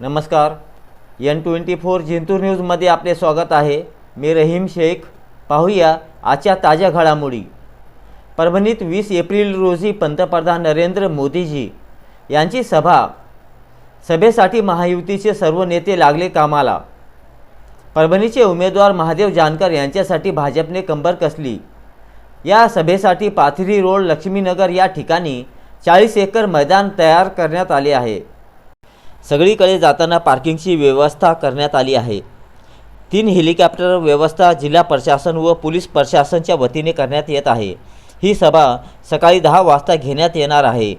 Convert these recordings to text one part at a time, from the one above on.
नमस्कार. N twenty four Jintur न्यूजमध्ये आपले स्वागत आहे. मी रहीम शेख. पाहूया आजच्या ताज्या घडामोडी. परभणीत वीस एप्रिल रोजी पंतप्रधान नरेंद्र मोदीजी यांची सभा. सभेसाठी महायुतीचे सर्व नेते लागले कामाला. परभणीचे उमेदवार महादेव जानकर यांच्यासाठी भाजपने कंबर कसली? या सभेसाठी पाथरी रोड लक्ष्मीनगर या ठिकाणी चाळीस एकर मैदान तयार करण्यात आले आहे. सगळीकडे जाताना पार्किंगची व्यवस्था करण्यात आली आहे. तीन हेलिकॉप्टर व्यवस्था जिल्हा प्रशासन व पोलीस प्रशासनच्या वतीने करण्यात येत आहे. ही सभा सकाळी दहा वाजता घेण्यात येणार आहे.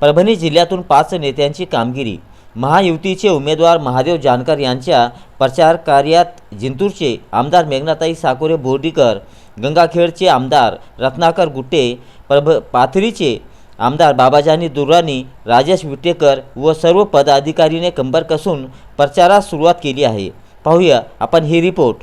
परभणी जिल्ह्यातून पाच नेत्यांची कामगिरी. महायुतीचे उमेदवार महादेव जानकर यांच्या प्रचार कार्यात जिंतूरचे आमदार मेघनाताई साकोरे बोर्डीकर गंगाखेडचे आमदार रत्नाकर गुट्टे परभ पाथरीचे आमदार बाबाजानी दुर्राणी राजेश विटेकर व सर्व पदाधिकारीने कंबर कसून प्रचारास सुरुवात केली आहे. पाहूया आपण ही रिपोर्ट.